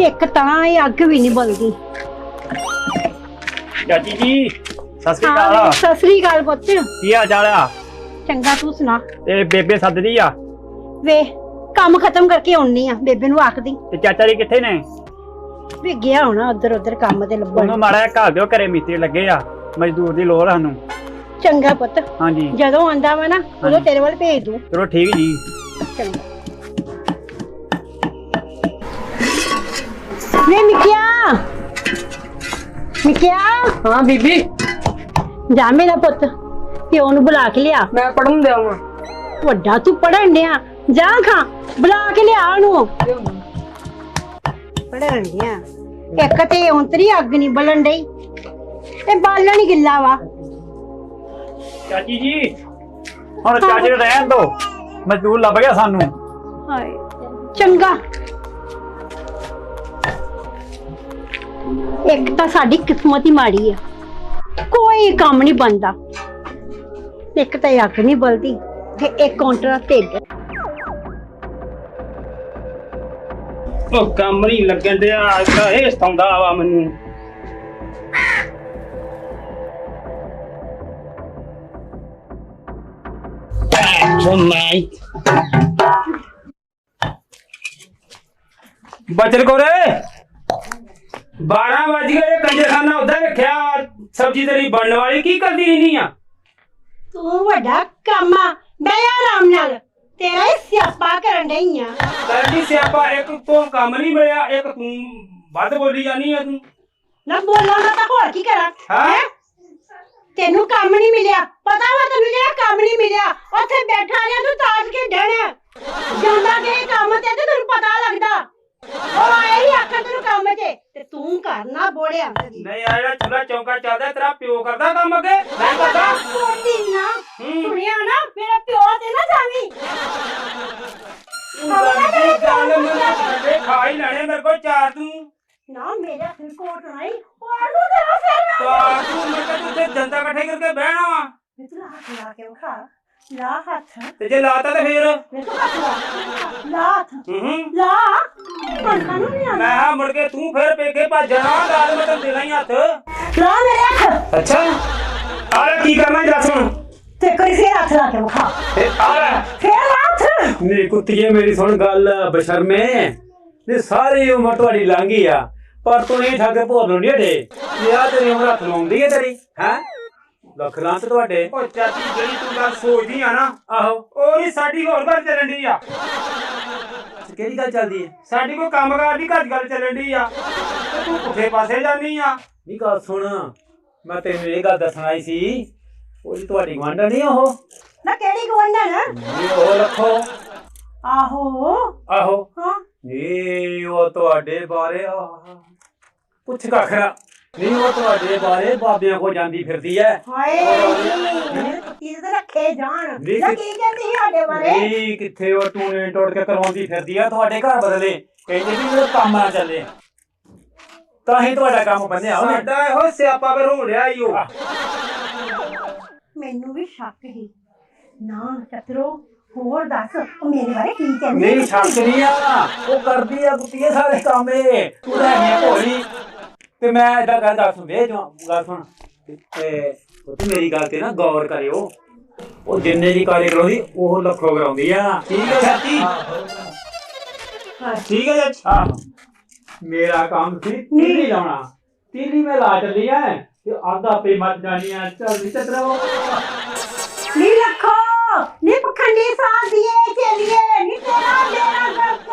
ਇੱਕ ਤਾਂ ਇਹ ਅੱਗ ਵੀ ਨਹੀਂ ਬਲਦੀ। ਚਾਚੀ ਜੀ ਸਤਿ ਸ੍ਰੀ ਹਾਂ ਅਕਾਲ ਸਤਿ ਸ੍ਰੀ ਅਕਾਲ ਪੁੱਤ। ਕੀ ਹਾਲ ਚਾਲ ਆ? ਚੰਗਾ ਤੂੰ ਸੁਣਾ? ਤੇ ਬੇਬੇ ਸੱਦਦੀ ਆ? ਵੇ ਕੰਮ ਖਤਮ ਕਰਕੇ ਆਉਣੀ ਆ ਬੇਬੇ ਨੂੰ ਆਖਦੀ। ਤੇ ਚਾਚਾ ਜੀ ਕਿੱਥੇ ਨੇ? ਵੀ ਗਿਆ ਹੋਣਾ ਉਧਰ ਉਧਰ ਕੰਮ ਤੇ ਲੱਭਣ। ਉਹਨੂੰ ਮਾੜਾ ਜਿਹਾ ਘਰ ਦਿਓ ਘਰੇ ਮਿਸਤਰੀ ਲੱਗੇ ਆ। ਮਜ਼ਦੂਰ ਦੀ ਲੋੜ ਆ ਸਾਨੂੰ। ਚੰਗਾ ਪੁੱਤ। ਹਾਂਜੀ। ਜਦੋਂ ਆਂਦਾ ਵਾ ਨਾ ਉਦੋਂ ਹਾਂਜੀ। ਤੇਰੇ ਵੱਲ ਭੇਜ ਦੂੰ। ਚਲੋ ਠੀਕ ਜੀ। ਚੰਗਾ। ਵੇ ਮਿਕਿਆ ਮਿਕਿਆ ਹਾਂ ਬੀਬੀ। ਜਾ ਮੇਰਾ ਪੁੱਤ ਪਿਓ ਨੂੰ ਬੁਲਾ ਕੇ ਲਿਆ। ਮੈਂ ਪੜਨ ਦੇਵਾਂ। ਵੱਡਾ ਤੂੰ ਪੜਨ ਡਿਆ ਜਾ ਖਾਂ ਬੁਲਾ ਕੇ ਲਿਆ ਉਹਨੂੰ। ਪੜਨ ਡਿਆ? ਇੱਕ ਤੇ ਉਂਤਰੀ ਅੱਗ ਨਹੀਂ ਬਲਣ ਡਈ ਤੇ ਬਾਲਣ ਹੀ ਗਿੱਲਾ ਵਾ। ਚਾਚੀ ਜੀ ਹੁਣ ਚਾਚੇ ਰਹਿਣ ਦੋ। ਮਜ਼ਦੂਰ ਲੱਭ ਗਿਆ ਸਾਨੂੰ। ਹਾਏ ਚੰਗਾ। ਇੱਕ ਤਾਂ ਸਾਡੀ ਕਿਸਮਤ ਹੀ ਮਾੜੀ ਆ। ਕੋਈ ਕੰਮ ਨਹੀਂ ਬਣਦਾ। ਇੱਕ ਤਾਂ ਅੱਗ ਨਹੀਂ ਬਲਦੀ ਤੇ ਇੱਕ ਕਾਊਂਟਰ ਢਿੱਡ ਉਹ ਕੰਮ ਨਹੀਂ ਲੱਗਣ ਦਿਆ ਇਹਦਾ ਇਹ ਸਤਾਉਂਦਾ ਵਾ ਮੈਨੂੰ। ਉਹ ਬਚਲ ਕੋਰੇ। 12 ਵਜ ਗਏ ਕੰਜਰਖਾਨਾ ਉਧਰ ਰੱਖਿਆ ਸਬਜ਼ੀ ਤੇਰੀ ਬਣਨ ਵਾਲੀ ਕੀ ਕਰਦੀ ਨਹੀਂ ਆ? ਤੂੰ ਵੱਡਾ ਕਾਮਾ ਬਈ ਆਰਾਮ ਨਾਲ ਤੇਰਾ ਹੀ ਸਿਆਪਾ ਕਰਨ ਡਈ ਆ। ਕਰਦੀ ਸਿਆਪਾ ਇੱਕ ਤੋਂ ਕੰਮ ਨਹੀਂ ਮਿਲਿਆ ਇੱਕ ਤੂੰ ਵੱਧ ਬੋਲੀ ਜਾਨੀ ਆ ਤੂੰ। ਨਾ ਬੋਲਾਂ ਨਾ ਤਾਂ ਹੋਰ ਕੀ ਕਰਾਂ ਹੈਂ? ਹੈਂ? ਤੈਨੂੰ ਕੰਮ ਨਹੀਂ ਮਿਲਿਆ ਪਤਾ ਵਾ ਤੈਨੂੰ ਜਿਹੜਾ ਕੰਮ ਨਹੀਂ ਮਿਲਿਆ ਉੱਥੇ ਬੈਠਾ ਰਿਹਾ ਤੂੰ ਤਾਸ਼ ਕੇ ਡਹਿਣਾ। ਜਾਂਦਾ ਕਿ ਕੰਮ ਤੇ ਤੇ ਤੈਨੂੰ ਪਤਾ ਲੱਗਦਾ। ਉਹ ਆਏ ਹੀ ਆਖਰ ਤੈਨੂੰ ਕੰਮ ਤੇ ਤੇ ਤੂੰ ਕਰਨਾ ਬੋੜਿਆ। ਨਹੀਂ ਆ ਜਿਹੜਾ ਚੁੱਲਾ ਚੌਂਕਾ ਚੱਲਦਾ ਤੇਰਾ ਪਿਓ ਕਰਦਾ ਕੰਮ ਅੱਗੇ। ਮੈਂ ਕਰਦਾ। ਕੋਟੀ ਨਾ ਹੂੰ। ਸੁਣਿਆ ਨਾ ਮੇਰਾ ਪਿਓ ਤੇ ਨਾ ਜਾਵੀਂ। ਗੱਲ ਗੱਲ ਮੈਨੂੰ ਛੱਡੇ ਖਾ ਹੀ ਲੈਣੇ ਮੇਰੇ ਕੋਲ ਚਾਰ ਤੂੰ। ਨਾ ਮੇਰਾ ਸਿਰ ਕੋਟ ਨਹੀਂ ਹੋਰ ਨੂੰ ਤੇਰਾ ਸਿਰ ਨਾ ਚਾਰ ਤੂੰ ਮੈਂ ਕਿਹਾ ਤੂੰ ਉੱਥੇ ਜਨਤਾ ਇਕੱਠੇ ਕਰਕੇ ਬਹਿਣਾ ਵਾ। ਮੈਂ ਤੂੰ ਹੱਥ ਲਾ ਕੇ ਵਿਖਾ। ਲਾ ਹੱਥ। ਤੇ ਜੇ ਲਾਤਾ ਤੇ ਫੇਰ? ਤੂੰ ਲਾ। ਲਾ ਹੱਥ। ਹੂੰ ਹੂੰ ਲਾ। ਹੁਣ ਕਾਨੂੰ ਨਹੀਂ ਆਉਂਦਾ ਮੈਂ ਹਾਂ ਮੁੜ ਕੇ ਤੂੰ ਫੇਰ ਪੇਕੇ ਭੱਜਣਾ ਗੱਲ ਮੈਂ ਤੈਨੂੰ ਦੇਣਾ ਹੀ ਹੱਥ। ਲਾ ਮੇਰੇ ਹੱਥ। ਅੱਛਾ। ਆ ਲੈ ਕੀ ਕਰਨਾ ਜੱਸ ਹੁਣ? ਤੇ ਕੋਈ ਫੇਰ ਹੱਥ ਲਾ ਕੇ ਵਿਖਾ। ਤੇ ਆ ਲੈ। ਫੇਰ ਹੱਥ। ਮੇਰੀ ਕੁੱਤੀਏ ਮੇਰੀ ਸੁਣ ਗੱਲ ਬਸ਼ਰਮੇ। ਨੇ ਸਾਰੀ ਉਮਰ ਤੁਹਾਡੀ ਲੰਘੀ ਆ ਪਰ ਤੂੰ ਇਹ ਠੱਗ ਨੂੰ ਨਹੀਂ ਹਟੇ। ਯਾ ਤੇਰੀ ਉਮਰ ਹੱਥ ਲਾਉਂਦੀ ਹੈ ਤੇਰੀ ਹੈ? ਲੱਖ ਲਾਂ ਤੇ ਤੁਹਾਡੇ। ਓ ਚਾਚੀ ਜਿਹੜੀ ਤੂੰ ਗੱਲ ਸੋਚਦੀ ਆ ਨਾ ਆਹੋ ਉਹ ਨਹੀਂ ਸਾਡੀ ਹੋਰ ਗੱਲ ਚੱਲਣ ਦੀ ਆ। ਕਿਹੜੀ ਗੱਲ ਚੱਲਦੀ ਹੈ ਸਾਡੀ ਕੋਈ ਕੰਮਕਾਰ ਦੀ ਘੱਟ ਗੱਲ ਚੱਲਣ ਦੀ ਆ। ਤੇ ਤੂੰ ਪੁੱਠੇ ਪਾਸੇ ਜਾਨੀ ਆ। ਨਹੀਂ ਗੱਲ ਸੁਣ ਮੈਂ ਤੈਨੂੰ ਇਹ ਗੱਲ ਦੱਸਣ ਆਈ ਸੀ ਉਹ ਜੀ ਤੁਹਾਡੀ ਗਵਾਂਢਣ ਨਹੀਂ ਉਹ? ਨਾ ਕਿਹੜੀ ਗਵੰਡਣ ਨਹੀਂ ਉਹ ਲੱਖੋ ਆਹੋ। ਆਹੋ। ਹਾਂ। ਨਹੀਂ ਉਹ ਤੁਹਾਡੇ ਬਾਰੇ ਆਹ, ਪੁੱਛ ਕੱਖਰਾ ਨਹੀਂ ਉਹ ਤੁਹਾਡੇ ਬਾਰੇ ਬਾਬਿਆਂ ਕੋ ਜਾਂਦੀ ਫਿਰਦੀ ਐ। ਹਾਏ ਤੇ ਰੱਖੇ ਜਾਣ? ਜਾਂ ਕਿ- ਕਹਿੰਦੀ ਸੀ ਸਾਡੇ ਬਾਰੇ? ਨਹੀਂ ਕਿੱਥੇ ਉਹ ਟੂਣੇ ਟੋੜ ਕੇ ਕਰਵਾਉਂਦੀ ਫਿਰਦੀ ਆ ਤੁਹਾਡੇ ਘਰ ਬਦਲੇ। ਕਹਿੰਦੇ ਵੀ ਉਹ ਕੰਮ ਨਾ ਚੱਲੇ। ਤਾਂ ਹੀ ਤੁਹਾਡਾ ਕੰਮ ਬੰਨਿਆ ਉਹਨੇ। ਸਾਡਾ ਇਹੋ ਸਿਆਪਾ ਫਿਰ ਹੋ ਰਿਹਾ ਈ ਉਹ ਮੈਨੂੰ ਵੀ ਸ਼ੱਕ ਹੀ ਨਾ ਚਤਰੋ ਹੋਰ ਦੱਸ ਉਹ ਮੇਰੇ ਬਾਰੇ ਕੀ ਕਹਿੰਦੀ ਨਹੀਂ ਛੱਡ ਨਹੀਂ ਆ। ਉਹ ਕਰਦੀ ਆ ਕੁੱਤੀਏ ਸਾਰੇ ਕੰਮ ਏ ਤੂੰ ਲੈ ਗਿਆ ਭੋਲੀ ਤੇ ਮੈਂ ਏਦਾਂ ਗੱਲ ਦੱਸ ਵੇ ਜੋ ਗੱਲ ਸੁਣ। ਤੇ ਉਹ ਮੇਰੀ ਗੱਲ ਤੇ ਨਾ ਗੌਰ ਕਰਿਓ। ਉਹ ਜਿੰਨੇ ਦੀ ਕਾਲੇ ਕਰਾਉਂਦੀ ਉਹ ਲੱਖੋ ਕਰਾਉਂਦੀ ਆ। ਠੀਕ ਹੈ ਚਾਚੀ? ਠੀਕ ਹੈ ਚਾਚੀ? ਮੇਰਾ ਕੰਮ ਸੀ ਤੀਲੀ ਲਾਉਣਾ। ਤੀਲੀ ਮੈਂ ਲਾ ਚੱਲੀ ਐ ਤੇ ਆਗਾ ਪੇ ਮੱਤ ਜਾਣੀ ਆ। ਚੱਲ ਵੀ ਚਤਰੋ ਨੀ ਰੱਖੋ! ਨੀ ਪਖੰਡੀ ਸਾਹ ਦੀਏ ਚਲੀਏ। ਨੀ ਤੇਰਾ ਮੇਰਾ ਗੱਪ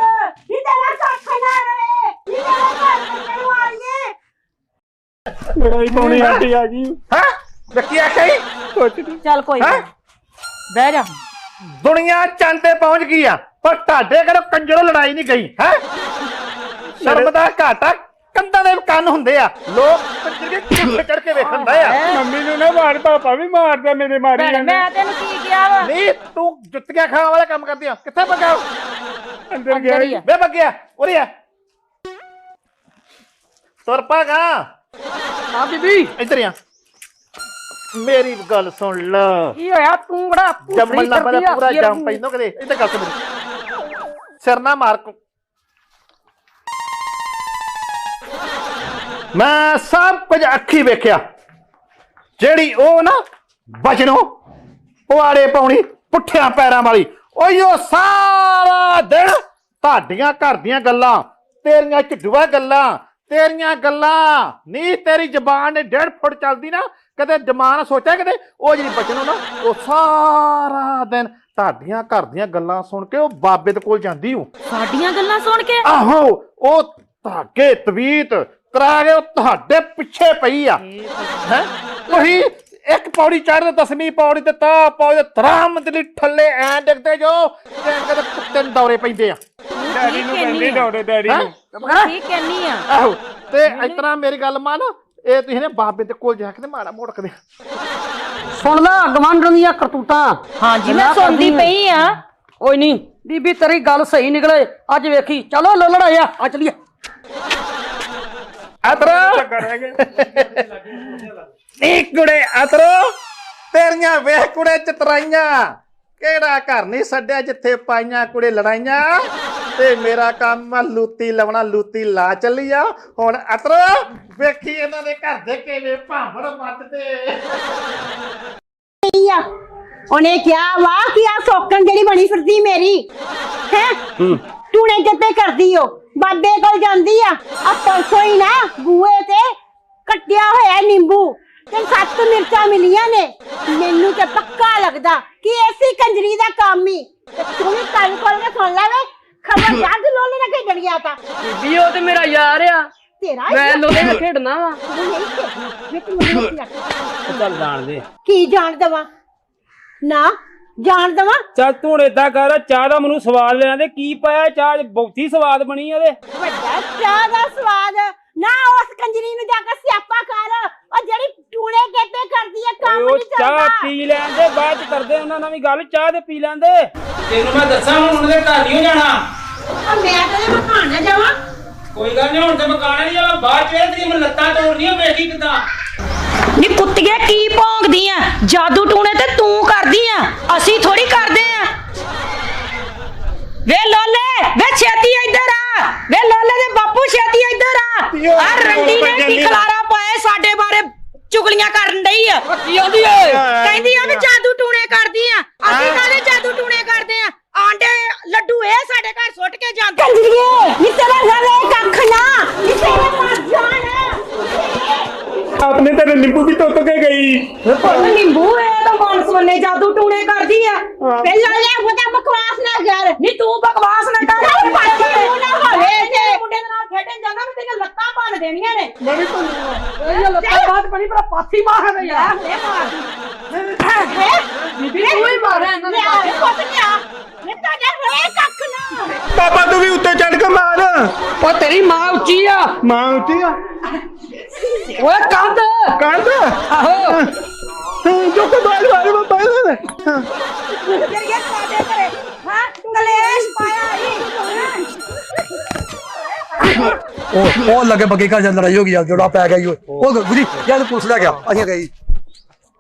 ਨੀ ਤੇਰਾ ਕੱਖ ਨਾ ਰਹੇ। ਨੀ ਤੇਰਾ ਕੱਟਣ ਵਾਲੀਏ ਲੜਾਈ ਪਾਉਣੀ ਆਂਟੀ ਆ ਗਈ। ਹਾਂ? ਰੱਖੀ ਆਖਿਆ ਹੀ? ਚੱਲ ਕੋਈ ਹੈਂ? ਬਹਿ ਜਾ। ਦੁਨੀਆ ਚੰਦ ਤੇ ਪਹੁੰਚ ਗਈ ਆ ਪਰ ਤੁਹਾਡੇ ਘਰੋਂ ਕੰਜਰੋਂ ਲੜਾਈ ਨਹੀਂ ਗਈ ਹੈ? ਸ਼ਰਮ ਦਾ ਘਾਟਾ ਕੰਧਾਂ ਦੇ ਕੰਨ ਹੁੰਦੇ ਆ। ਲੋਕ ਕੰਜਰ ਕੇ ਚੁੱਪ ਚੜ ਕੇ ਵੇਖਣ ਦਾ ਆ। ਮੰਮੀ ਨੂੰ ਨਾ ਮਾਰ ਪਾਪਾ ਵੀ ਮਾਰਦਾ ਮੇਰੇ ਮਾਰੀ ਮੈਂ ਤੈਨੂੰ ਕੀ ਕਿਹਾ ਵਾ? ਨਹੀਂ ਤੂੰ ਜੁੱਤੀਆਂ ਖਾਣ ਵਾਲਾ ਕੰਮ ਕਰਦੀ ਆ। ਕਿੱਥੇ ਬੱਗਾ ਅੰਦਰ ਗਿਆ। ਅੰਦਰ ਹੀ ਆ। ਵੇ ਬੱਗਿਆ ਉਰੇ ਆ। ਤੁਰ ਪਾ ਗਾ। ਹਾਂ ਬੀਬੀ। ਇੱਧਰ ਆ। ਮੇਰੀ ਗੱਲ ਸੁਣ ਲੈ। ਕੀ ਹੋਇਆ? ਤੂੰ ਬੜਾ ਜੰਮਣ ਲੱਗ ਪਿਆ ਪੂਰਾ ਜੰਮ ਪੈਂਦਾ ਕਦੇ। ਇੱਧਰ ਗੱਲ ਸੁਣ ਸਿਰ ਨਾ ਮਾਰ ਕੋ ਮੈਂ ਸਭ ਕੁਝ ਅੱਖੀ ਵੇਖਿਆ। ਜਿਹੜੀ ਉਹ ਨਾ ਬਚਨੋ ਪੁਆੜੇ ਪਾਉਣੀ ਪੁੱਠਿਆਂ ਪੈਰਾਂ ਵਾਲੀ ਓਯੋ ਸਾਰਾ ਦਿਨ ਤੁਹਾਡੀਆਂ ਘਰ ਦੀਆਂ ਗੱਲਾਂ ਤੇਰੀਆਂ ਝੁੱਡੂਆਂ ਗੱਲਾਂ ਤੇਰੀਆਂ ਗੱਲਾਂ ਨਹੀਂ ਤੇਰੀ ਜ਼ਬਾਨ ਨੇ ਡੇਢ ਫੁੱਟ ਚੱਲਦੀ ਨਾ ਕਦੇ ਦਿਮਾਗ ਸੋਚਿਆ ਕਦੇ? ਉਹ ਜਿਹੜੀ ਬਚਨੋ ਨਾ ਉਹ ਸਾਰਾ ਦਿਨ ਤੁਹਾਡੀਆਂ ਘਰ ਦੀਆਂ ਗੱਲਾਂ ਸੁਣ ਕੇ ਉਹ ਬਾਬੇ ਦੇ ਕੋਲ ਜਾਂਦੀ ਹੂੰ ਸਾਡੀਆਂ ਗੱਲਾਂ ਸੁਣ ਕੇ? ਆਹੋ ਉਹ ਧਾਗੇ ਤਵੀਤ ਕਰਾ ਕੇ ਉਹ ਤੁਹਾਡੇ ਪਿੱਛੇ ਪਈ ਆ। ਹੈ ਤੁਸੀਂ ਇੱਕ ਪੌੜੀ ਚੜ੍ਹਦੇ ਦਸਵੀਂ ਪੌੜੀ ਤੇ ਤਾਂ ਪੌੜੀ ਤੇ ਤਰਾਮ ਲਈ ਥੱਲੇ ਐ ਡਿੱਗਦੇ ਜੋ ਜਿਵੇਂ ਕਦੇ ਕੁੱਤੇ ਨੂੰ ਦੌਰੇ ਪੈਂਦੇ ਆ। ਡੈਡੀ ਨੂੰ ਕਹਿੰਦੀ ਡਾਉੜੇ ਡੈਡੀ ਹੈਂ? ਠੀਕ ਕਹਿੰਨੀ ਆ ਆਹੋ ਤੇ ਇਸ ਤਰ੍ਹਾਂ ਮੇਰੀ ਗੱਲ ਮੰਨ। ਇਹ ਤੁਸੀਂ ਨੇ ਬਾਬੇ ਦੇ ਕੋਲ ਜਾ ਕੇ ਤੇ ਮਾੜਾ ਮੋੜਕਦੇ ਸੁਣ ਲੈ ਗਵਾਂਢਣ ਦੀਆਂ ਕਰਤੂਤਾਂ। ਹਾਂਜੀ ਮੈਂ ਸੁਣਦੀ ਪਈ ਆ। ਓਏ ਨਹੀਂ ਬੀਬੀ ਤੇਰੀ ਗੱਲ ਸਹੀ ਨਿਕਲੇ। ਅੱਜ ਵੇਖੀ ਚਲੋ ਲੋਲੜ ਆਇਆ ਆ ਚਲੀਏ। ਅਤਰੋ ਨੀ ਕੁੜੇ ਅਤਰੋ ਤੇਰੀਆਂ ਵੇਖ ਕੁੜੇ ਚਤਰਾਈਆਂ। ਕਿਹੜਾ ਘਰ ਨਹੀਂ ਛੱਡਿਆ ਜਿੱਥੇ ਪਾਈਆਂ ਕੁੜੇ ਲੜਾਈਆਂ? ਤੇ ਮੇਰਾ ਕੰਮ ਆ ਲੂਤੀ ਲਾਉਣਾ ਲੂਤੀ ਲਾ ਚੱਲੀ ਆ। ਹੁਣ ਅਤਰੋ ਵੇਖੀ ਇਹਨਾਂ ਦੇ ਘਰ ਦੇ ਕਿਵੇਂ ਭਾਂਬੜ ਵੱਟਦੇ ਆ। ਉਹਨੇ ਕਿਹਾ ਵਾ ਕਿ ਆ ਸੋਕਣ ਜਿਹੜੀ ਬਣੀ ਫਿਰਦੀ ਮੇਰੀ? ਹੈ? ਟੂਣੇ ਜੱਤੇ ਕਰਦੀ ਓ। ਬਾਬੇ ਕੋਲ ਜਾਂਦੀ ਆ। ਆ ਪਰਸੋਂ ਹੀ ਨਾ ਬੂਏ ਤੇ ਕੱਟਿਆ ਹੋਇਆ ਨਿੰਬੂ। ਤੇ ਸੱਤ ਮਿਰਚਾਂ ਮਿਲੀਆਂ ਨੇ। ਮੈਨੂੰ ਤੇ ਪੱਕਾ ਲੱਗਦਾ ਕਿ ਐਸੀ ਕੰਜਰੀ ਦਾ ਕੰਮ ਹੀ। ਤੇ ਤੂੰ ਵੀ ਕੰਨ ਕੋਲ ਕੇ ਸੁਣ ਲੈ ਵੇ। ਖਬਰ ਜੱਗ ਲੋਲੇ ਨਾ ਖੇਡਣ ਗਿਆ ਤਾਂ। ਬੀਬੀ ਉਹ ਤੇ ਮੇਰਾ ਯਾਰ ਆ। ਤੇਰਾ ਹੀ ਮੈਂ ਆ। ਲੋਲੇ ਨਾਲ ਖੇਡਣਾ ਵਾ। ਤੂੰ ਨਹੀਂ ਖੇਡਣਾ ਮੈਂ ਤੈਨੂੰ ਨਹੀਂ ਆਖਿਆ। ਚੱਲ ਜਾਣ ਦੇ। ਕੀ ਜਾਣ ਦਵਾ? ਨਾ ਜਾਣ ਦਵਾ? ਚੱਲ ਤੂੰ ਹੁਣ ਏਦਾਂ ਕਰ ਚਾਹ ਦਾ ਮੈਨੂੰ ਸਵਾਦ ਲੈਣਾ ਦੇ। ਕੀ ਪਾਇਆ? ਚਾਹ 'ਚ ਬਹੁਤੀ ਸਵਾਦ ਬਣੀ ਵੱਡਾ ਚਾਹ ਦਾ ਸਵਾਦ। ਨਾ ਉਸ ਕੰਜਰੀ ਨੂੰ ਜਾ ਕੇ ਸਿਆਪਾ ਕਰ। ਉਹ ਜਿਹੜੀ ਟੂਣੇ ਗੇਪੇ ਕਰਦੀ ਹੈ ਕੰਮ ਉਹ ਨਹੀਂ ਚਾਹ ਚੱਲਦਾ ਪੀ ਲੈਣ ਦੇ ਬਾਅਦ ਚ ਕਰਦੇ ਉਹਨਾਂ ਨਾਲ ਵੀ ਗੱਲ ਚਾਹ ਤੇ ਪੀ ਲੈਂਦੇ ਤੈਨੂੰ ਮੈਂ ਦੱਸਾਂ ਹੁਣ ਉਹਨਾਂ ਦੇ ਘਰ ਨਹੀਂ ਜਾਣਾ। ਉਹ ਮੈਂ ਤੇਰੇ ਮਕਾਨ ਨਾ ਜਾਵਾਂ। ਕੋਈ ਗੱਲ ਨਹੀਂ ਹੁਣ ਤੇ ਮਕਾਨ ਨਹੀਂ ਜਾਣਾ ਬਾਅਦ ਚ ਇਹ ਤੇਰੀ ਮੈਂ ਲੱਤਾਂ ਤੋੜਨੀਆਂ ਵੇਖੀ ਕਿਦਾਂ। ਨੀ ਕੁੱਤੀਏ ਕੀ ਭੌਂਕਦੀ ਆ? ਜਾਦੂ ਟੂਣੇ ਤੇ ਤੂੰ ਕਰਦੀ ਆ? ਅਸੀਂ ਥੋੜੀ ਕਰਦੇ ਆ। ਵੇ ਲੋਲੇ ਵੇ ਛੇਤੀ ਇੱਧਰ ਆ। ਵੇ ਲੋਲੇ ਦੇ ਬਾਪੂ ਛੇਤੀ ਇੱਧਰ ਆ ਆ ਰੰਡੀ ਨੇ ਕੀ ਖਲਾਰਾ ਪਾਇਆ ਸਾਡੇ ਬਾਰੇ ਚੁਗਲੀਆਂ ਕਰਨ ਡਈ ਆ। ਕੀ ਆਂਦੀ ਏ? ਕਹਿੰਦੀ ਆ ਵੀ ਜਾਦੂ ਟੂਣੇ ਕਰਦੀ ਆ। ਅਸੀਂ ਕਾਹਦੇ ਜਾਦੂ ਟੂਣੇ ਕਰਦੇ ਆ? ਆਂਡੇ ਲੱਡੂ ਇਹ ਸਾਡੇ ਘਰ ਸੁੱਟ ਕੇ ਜਾਂਦੇ। ਕੰਜਰੀਏ ਨੀ ਤੇਰਾ ਘਰ ਇਹ ਕੱਖ ਨਾ ਨੀ ਤੇਰੇ ਮਰ ਜਾਣ ਆਪਨੇ ਤੇਰੇ ਨਿੰਬੂ ਵੀ ਟੁੱਟ ਕੇ ਗਈ। ਨਿੰਬੂ ਇਹ ਤਾਂ ਮਾਨਸ ਬੰਨੇ ਜਾਦੂ ਟੂਣੇ ਕਰਦੀ ਆ। ਪਹਿਲਾਂ ਲੈ ਉਹਦਾ ਬਕਵਾਸ ਨਾ ਕਰ ਨੀ ਤੂੰ ਬਕਵਾਸ ਨਾ ਕਰ ਚੱਲ ਪਾਸੇ ਨੂੰ ਨਾ ਹੋਵੇ ਤੇ। ਮੁੰਡੇ ਦੇ ਨਾਲ ਖੇਡਣ ਜਾਂਦਾ ਮੈਂ ਤੇਰੀਆਂ ਲੱਤਾਂ ਭੰਨ ਦੇਣੀਆਂ ਨੇ। ਮੈਂ ਵੀ ਤੁਹਾਨੂੰ ਇਹ ਲੱਤਾਂ ਬਾਤ ਬਣੀ ਪਰ ਪਾਥੀ ਮਾਰ ਦੇ ਯਾਰ ਲੈ ਮਾਰ। ਬੀਬੀ ਤੂੰ ਹੀ ਮਾਰਿਆ ਇਹਨਾਂ ਲੈ ਨੇ ਆ ਪੁੱਤ ਲਿਆ ਨੀ ਤੁਹਾਡਾ ਹੋਏ ਕੱਖ ਨਾ। ਪਾਪਾ ਤੂੰ ਵੀ ਉੱਤੇ ਚੜ ਕੇ ਮਾਰ। ਉਹ ਤੇਰੀ ਮਾਂ ਉੱਚੀ ਆ। ਮਾਂ ਉੱਚੀ ਆ? ਓਏ ਕੰਧ। ਕੰਧ? ਆਹੋ। ਜੋ ਕੋ ਬਾਲ ਬਾਲ ਮੈਂ ਬਾਲ ਤੇਰੀਆਂ ਸਾਡੇ ਘਰੇ ਹਾਂ ਕਲੇਸ਼ ਪਾਇਆ ਹੀ ਉਹ ਉਹ ਲੱਗੇ ਬੱਗੇ ਘਰ ਜਦ ਲੜਾਈ ਹੋ ਗਈ ਆ ਜੋੜਾ ਪੈ ਗਿਆ ਈ ਓਏ ਉਹ ਗੁਜੀ ਜਦ ਪੁਲਿਸ ਲੈ ਗਿਆ ਅਸੀਂ ਗਏ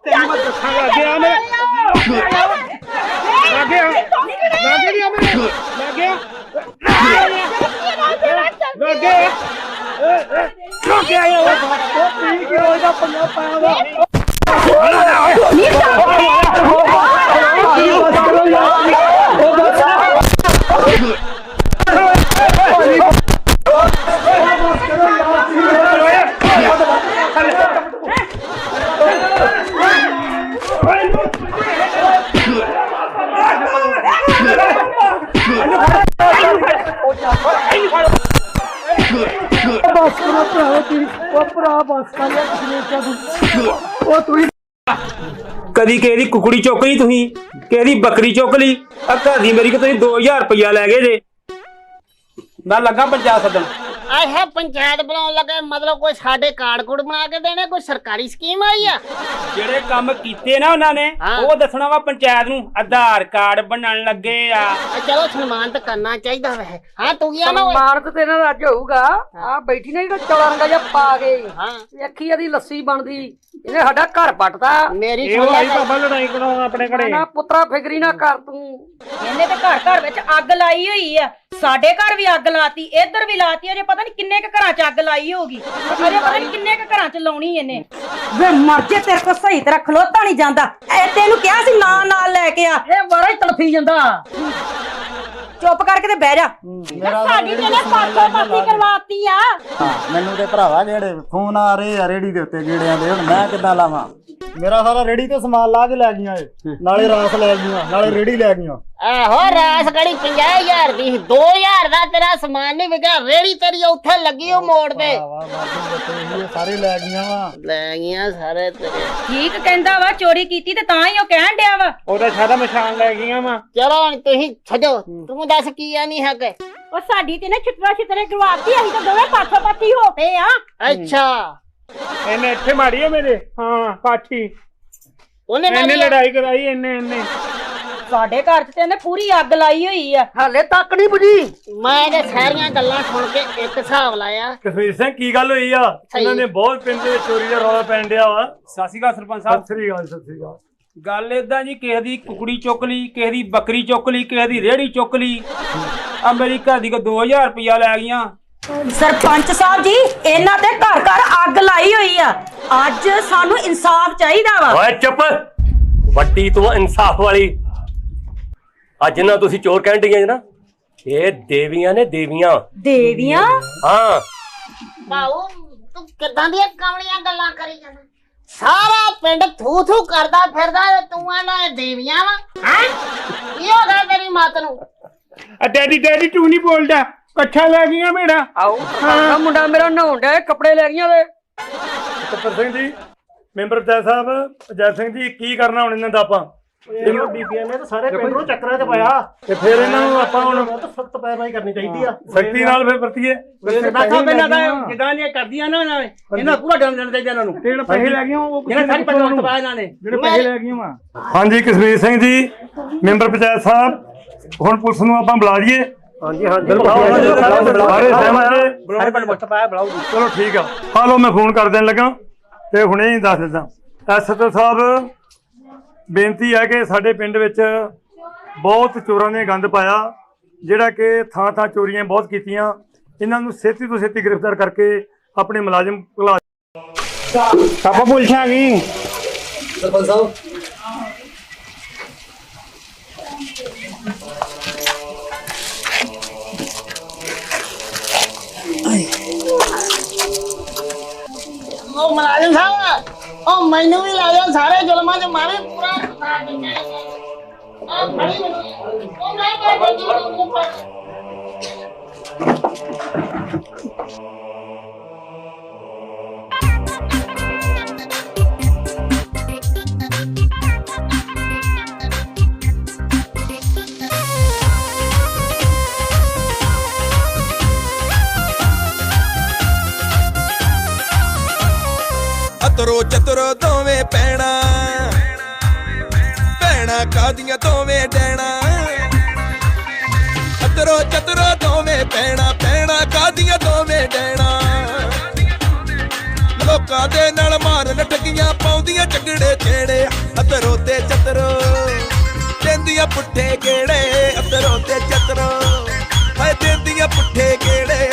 ਤੈਨੂੰ ਮੈਂ ਦੱਸਾਂਗਾ ਅੱਗੇ ਆ ਲੱਗੇ ਆ ਲੱਗੇ ਨਹੀਂ ਆ ਮੇਰੇ ਲੱਗੇ ਲੱਗੇ ਲੱਗੇ ਆਇਆ ਉਹ ਪੀ ਕੇ ਉਹਦਾ ਪੰਨਾ ਪਾਇਆ ਵਾ ਕਦੀ ਕਿਹਦੀ ਕੁਕੜੀ ਚੁੱਕ ਲਈ ਤੁਸੀਂ? ਕਿਹਦੀ ਬੱਕਰੀ ਚੁੱਕ ਲਈ? ਆ ਘਰ ਦੀ ਮੇਰੀ ਕਿ ਤੁਸੀਂ 2000 ਰੁਪਇਆ ਲੈ ਗਏ ਜੇ। ਮੈਂ ਲੱਗਾ ਪੰਜਾਬ ਸੱਦਣ। ਆਹ ਪੰਚਾਇਤ ਬਣਾਉਣ ਲੱਗੇ ਮਤਲਬ ਕੋਈ ਸਾਡੇ ਕਾਰਡ ਕੂਡ ਬਣਾ ਕੇ ਦੇਣੇ ਕੋਈ ਸਰਕਾਰੀ ਸਕੀਮ ਆਈ ਆ? ਜਿਹੜੇ ਕੰਮ ਕੀਤੇ ਨਾ ਉਹਨਾਂ ਨੇ ਹਾਂ। ਉਹ ਦੱਸਣਾ ਵਾ ਪੰਚਾਇਤ ਨੂੰ ਆਧਾਰ ਕਾਰਡ ਬਣਨ ਲੱਗੇ ਆ। ਆ ਚਲੋ ਸਨਮਾਨ ਤਾਂ ਕਰਨਾ ਚਾਹੀਦਾ ਵੈ। ਹਾਂ ਤੂੰ ਗਿਆ ਨਾ ਓਏ? ਮਾਰਤ ਤੇ ਇਹਨਾਂ ਦਾ ਅੱਜ ਹੋਊਗਾ। ਆ ਬੈਠੀ ਨਾ ਜਿਹੜਾ ਚੌੜਾ ਰੰਗਾ ਜਿਹਾ ਪਾ ਕੇ। ਹਾਂ। ਵੇਖੀ ਇਹਦੀ ਲੱਸੀ ਬਣਦੀ। ਇਹਨੇ ਸਾਡਾ ਘਰ ਪੱਟਦਾ ਮੇਰੀ ਇਹ ਸੁਣ ਆਈ ਲੈ ਬਾਬਾ ਲੜਾਈ ਕਰਾਉਣ ਆਪਣੇ ਘਰੇ। ਨਾ ਪੁੱਤਰਾ ਫਿਕਰੀ ਨਾ ਕਰ ਤੂੰ। ਇਹਨੇ ਤੇ ਘਰ ਘਰ ਵਿੱਚ ਅੱਗ ਲਾਈ ਹੋਈ ਆ। ਸਾਡੇ ਘਰ ਵੀ ਅੱਗ ਲਾਤੀ ਇੱਧਰ ਵੀ ਲਾਤੀ ਅਜੇ ਪਤਾ ਨਹੀਂ ਕਿੰਨੇ ਕ ਘਰਾਂ 'ਚ ਅੱਗ ਲਾਈ ਹੋਗੀ ਅਜੇ ਪਤਾ ਨਹੀਂ ਕਿੰਨੇ ਕ ਘਰਾਂ 'ਚ ਲਾਉਣੀ ਇਹਨੇ। ਵੇ ਮਰ ਜੇ ਤੇਰੇ ਕੋ ਸਹੀ ਤਰ੍ਹਾਂ ਖਲੋਤਾ ਨਹੀਂ ਜਾਂਦਾ ਐ ਤੈਨੂੰ ਕਿਹਾ ਸੀ ਨਾ ਨਾਲ ਲੈ ਕੇ ਆ। ਇਹ ਵਾਰਾ ਹੀ ਤੜਫੀ ਜਾਂਦਾ। ਚੁੱਪ ਕਰਕੇ ਤੇ ਬਹਿ ਜਾ। ਸਾਡੀ ਤੇ ਨੇ ਪਾਸੋਂ ਪਾਸੀ ਕਰਵਾਤੀ ਆ। ਮੈਨੂੰ ਤੇ ਭਰਾਵਾ ਜਿਹੜੇ ਫੋਨ ਆ ਰਹੇ ਆ ਰੇੜੀ ਦੇ ਉੱਤੇ ਗੇੜਿਆਂ ਦੇ ਹੁਣ ਮੈਂ ਕਿੱਦਾਂ ਲਾਵਾਂ? ਮੇਰਾ ਸਾਰਾ ਰੇੜੀ ਤੇ ਸਮਾਨ ਲਾ ਕੇ ਲੈ ਗਈਆਂ ਏ ਨਾਲੇ ਰਾਸ ਲੈ ਗਈਆਂ ਨਾਲੇ ਰੇੜੀ ਲੈ ਗਈਆਂ। ਆਹੋ ਰਾਸ ਗੜੀ 50000 ਦੀ ਸੀ, 2000 ਦਾ ਤੇਰਾ ਸਮਾਨ ਨਹੀਂ ਵਿਕਿਆ ਰੇੜੀ ਤੇਰੀ ਉੱਥੇ ਲੱਗੀ ਉਹ ਮੋੜ ਤੇ। ਸਾਰੇ ਲੈ ਗਈਆਂ ਵਾ। ਲੈ ਗਈਆਂ ਸਾਰੇ ਤੇਰੇ। ਠੀਕ ਕਹਿੰਦਾ ਵਾ ਚੋਰੀ ਕੀਤੀ ਤੇ ਤਾਂ ਹੀ ਉਹ ਕਹਿਣ ਡਿਆ ਵਾ। ਉਹਦਾ ਸਾਦਾ ਮਸ਼ਾਨ ਲੈ ਗਈਆਂ ਵਾ। ਚਲੋ ਹੁਣ ਤੁਸੀਂ ਛੱਡੋ ਤੂੰ ਦੱਸ ਕੀ ਆ ਨਹੀਂ ਹੈਗੇ? ਉਹ ਸਾਡੀ ਤੇ ਨੇ ਛਿੱਤਰਾ ਛਿੱਤਰੇ ਕਰਵਾਤੀ ਅਸੀਂ ਤਾਂ ਦੋਵੇਂ ਪਾਸੋਂ ਪਾਸੀ ਹੋ ਪਏ ਆ। ਅੱਛਾ। ਇਹਨੇ ਇੱਥੇ ਮਾਰੀ ਆ ਮੇਰੇ? ਹਾਂ ਪਾਠੀ। ਉਹਨੇ ਇਹਨੇ ਮਾਰੀ ਆ? ਲੜਾਈ ਕਰਾਈ ਇਹਨੇ ਇਹਨੇ। ਸਾਡੇ ਘਰ 'ਚ ਤੇ ਇਹਨੇ ਪੂਰੀ ਅੱਗ ਲਾਈ ਹੋਈ ਆ। ਹਾਲੇ ਤੱਕ ਨਹੀਂ 부ਜੀ ਮੈਂ ਤੇ ਸਾਰੀਆਂ ਗੱਲਾਂ ਸੁਣ ਕੇ ਇੱਕ ਹਿਸਾਬ ਲਾਇਆ। ਕਸ਼ਮੀਰ ਸਿੰਘ ਕੀ ਗੱਲ ਹੋਈ ਆ। ਇਹਨਾਂ ਨੇ ਬਹੁਤ ਪਿੰਡ ਦੇ ਵਿੱਚ ਚੋਰੀ ਦਾ ਰੌਲਾ ਪੈਣ ਡਿਆ ਵਾ। ਸਤਿ ਸ਼੍ਰੀ ਅਕਾਲ ਸਰਪੰਚ ਸਾਹਿਬ। ਸਤਿ ਸ੍ਰੀ ਅਕਾਲ ਸਤਿ ਸ੍ਰੀ ਅਕਾਲ। ਗੱਲ ਇਦਾਂ ਜੀ ਕਿਸੇ ਦੀ ਕੁਕੜੀ ਚੁੱਕ ਲਈ ਕਿਸੇ ਦੀ ਬੱਕਰੀ ਚੁੱਕ ਲਈ ਕਿਸੇ ਦੀ ਰੇੜੀ ਚੁੱਕ ਲਈ। ਆ ਮੇਰੀ ਘਰ ਦੀ ਕੋ 2000 ਰੁਪਇਆ ਲੈ ਗਈਆਂ। ਸਰਪੰਚ ਸਾਹਿਬ ਜੀ ਇਹਨਾਂ ਤੇ ਘਰ ਘਰ ਅੱਗ ਲਾਈ ਹੋਈ ਆ। ਅੱਜ ਸਾਨੂੰ ਇਨਸਾਫ ਚਾਹੀਦਾ ਵਾ। ਓਏ ਚੁੱਪ। ਵੱਡੀ ਤੋਂ ਇਨਸਾਫ ਵਾਲੀ। ਅੱਜ ਨਾ ਤੁਸੀਂ ਚੋਰ ਕਹਿਣ ਡੀਆਂ ਨਾ। ਇਹ ਦੇਵੀਆਂ ਨੇ ਦੇਵੀਆਂ। ਦੇਵੀਆਂ? ਹਾਂ। ਬਾਉ ਤੂੰ ਕਿਦਾਂ ਦੀਆਂ ਕਮਲੀਆਂ ਗੱਲਾਂ ਕਰੀ ਜਾਂਦਾ? ਸਾਰਾ ਪਿੰਡ ਥੂ ਥੂ ਕਰਦਾ ਫਿਰਦਾ ਤੇ ਤੂੰ ਆਣਾ ਦੇਵੀਆਂ ਵਾ। ਹੈ? ਕੀ ਹੋ ਗਿਆ ਤੇਰੀ ਮੱਤ ਨੂੰ? ਆ ਡੈਡੀ ਡੈਡੀ ਤੂੰ ਨਹੀਂ ਬੋਲਦਾ। ਕੱਛਾ ਲੈ ਗਈਆਂ ਮੇਰਾ। ਆਓ ਸਾਡਾ ਮੁੰਡਾ ਮੇਰਾ ਨਹਾਉਣ ਡਿਆ ਇਹ ਕੱਪੜੇ ਲੈ ਗਈਆਂ ਵੇ। ਸਤਰ ਸਿੰਘ ਜੀ ਮੈਂਬਰ ਪੰਚਾਇਤ ਸਾਹਿਬ ਅਜੈ ਸਿੰਘ ਜੀ ਕੀ ਕਰਨਾ ਹੁਣ ਇਹਨਾਂ ਦਾ ਆਪਾਂ? ਇਹਨਾਂ ਬੀਬੀਆਂ ਨੇ ਤਾਂ ਸਾਰੇ ਪਿੰਡ ਨੂੰ ਚੱਕਰਾਂ 'ਚ ਪਾਇਆ। ਤੇ ਫਿਰ ਇਹਨਾਂ ਨੂੰ ਆਪਾਂ ਹੁਣ ਸਖਤ ਪੈਰਵਾਈ ਕਰਨੀ ਚਾਹੀਦੀ ਆ। ਸਖਤੀ ਨਾਲ ਫਿਰ ਵਰਤੀਏ। ਬੈਠਾ ਪਹਿਲਾਂ ਤਾਂ ਜਿੱਦਾਂ ਦੀਆਂ ਕਰਦੀਆਂ ਨਾ ਇਹਨਾਂ ਇਹਨਾਂ ਪੂਰਾ ਡੰਡ ਦੇਣਾ ਚਾਹੀਦਾ ਇਹਨਾਂ ਨੂੰ। ਜਿਹੜੇ ਪੈਸੇ ਲੈ ਗਏ ਉਹ ਇਹਨਾਂ ਸਾਰੀ ਪੰਜ ਪਾਇਆ ਇਹਨਾਂ ਨੇ। ਜਿਹੜੇ ਪੈਸੇ ਲੈ ਗਏ ਵਾ। ਹਾਂਜੀ ਕਸ਼ਮੀਰ ਸਿੰਘ ਜੀ ਮੈਂਬਰ ਪੰਚਾਇਤ ਸਾਹਿਬ ਹੁਣ ਪੁਲਿਸ ਨੂੰ ਆਪਾਂ ਬੁਲਾ ਲਈਏ। ਹਾਂਜੀ ਹਾਂਜੀ। ਸਾਰੇ ਸਹਿਮਤ ਨੇ ਸਾਰੇ ਪੰਜ ਮੁੱਠ ਪਾਇਆ ਬੁਲਾਓ ਚਲੋ ਠੀਕ ਆ। ਆ ਲਓ ਮੈਂ ਫੋਨ ਕਰ ਦੇਣ ਲੱਗਾ ਤੇ ਹੁਣੇ ਹੀ ਦੱਸ ਦਿੰਦਾ। ਐਸਐਚਓ ਸਾਹਿਬ ਬੇਨਤੀ ਹੈ ਕਿ ਸਾਡੇ ਪਿੰਡ ਵਿੱਚ ਬਹੁਤ ਚੋਰਾਂ ਨੇ ਗੰਦ ਪਾਇਆ ਜਿਹੜਾ ਕਿ ਥਾਂ ਥਾਂ ਚੋਰੀਆਂ ਬਹੁਤ ਕੀਤੀਆਂ। ਇਹਨਾਂ ਨੂੰ ਛੇਤੀ ਤੋਂ ਛੇਤੀ ਗ੍ਰਿਫਤਾਰ ਕਰਕੇ ਆਪਣੇ ਮੁਲਾਜ਼ਮ ਭੁਲਾ ਆਪਾਂ ਪੁਲਿਸ ਆ ਗਈ। ਸਰਪੰਚ ਸਾਹਿਬ। ਉਹ ਸਾਹਿਬ। ਉਹ ਮੈਨੂੰ ਵੀ ਲੈ ਜਾ ਸਾਰੇ ਜ਼ੁਲਮਾਂ 'ਚ ਮਾਰੇ ਪੂਰਾ ਸਾਥ ਦਿੰਦੇ ਆ ਫੜੀ ਮੈਨੂੰ। ਉਹ ਮੈਂ ਕਰ ਬੰਦੀ ਨੂੰ ਚਤਰੋ ਦੋਵੇਂ ਪੈਣਾ। ਭੈਣਾ ਕਾਦੀਆਂ ਦੋਵੇਂ ਡੈਣਾ। ਅਤਰੋ ਚਤਰੋ ਦੋਵੇਂ ਪੈਣਾ ਭੈਣਾ ਕਾਦੀਆਂ ਦੋਵੇਂ ਡੈਣਾ। ਲੋਕਾਂ ਦੇ ਨਾਲ ਮਾਰਨ ਠੱਗੀਆਂ ਪਾਉਂਦੀਆਂ ਝਗੜੇ ਛੇੜੇ। ਅਤਰੋ ਤੇ ਚਤਰੋ ਦਿੰਦੀਆਂ ਪੁੱਠੇ ਕਿਹੜੇ ਅਤਰੋ ਤੇ ਚਤਰੋ ਹਾਏ ਦਿੰਦੀਆਂ ਪੁੱਠੇ ਕਿਹੜੇ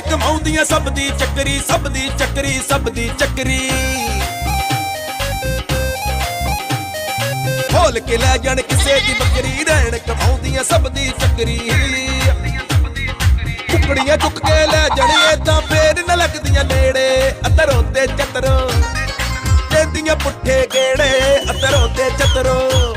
ਕਮਾਉਂਦੀਆਂ ਸਭ ਦੀ ਚੱਕਰੀ, ਸਭ ਦੀ ਚੱਕਰੀ, ਸਭ ਦੀ ਚੱਕਰੀ। ਖੋਲ ਕੇ ਲੈ ਜਾਣ ਕਿਸੇ ਦੀ ਬੱਕਰੀ, ਰਹਿਣ ਕਮਾਉਂਦੀਆਂ ਸਭ ਦੀ ਚੱਕਰੀ। ਟੁਕੜੀਆਂ ਚੁੱਕ ਕੇ ਲੈ ਜਾਣ, ਏਦਾਂ ਫੇਰ ਨਾ ਲੱਗਦੀਆਂ ਨੇੜੇ ਅਤਰੋਂ ਤੇ ਚਤਰੋਂ। ਕਹਿੰਦੀਆਂ ਪੁੱਠੇ ਗੇੜੇ ਅਤਰੋਂ ਤੇ ਚਤਰੋਂ।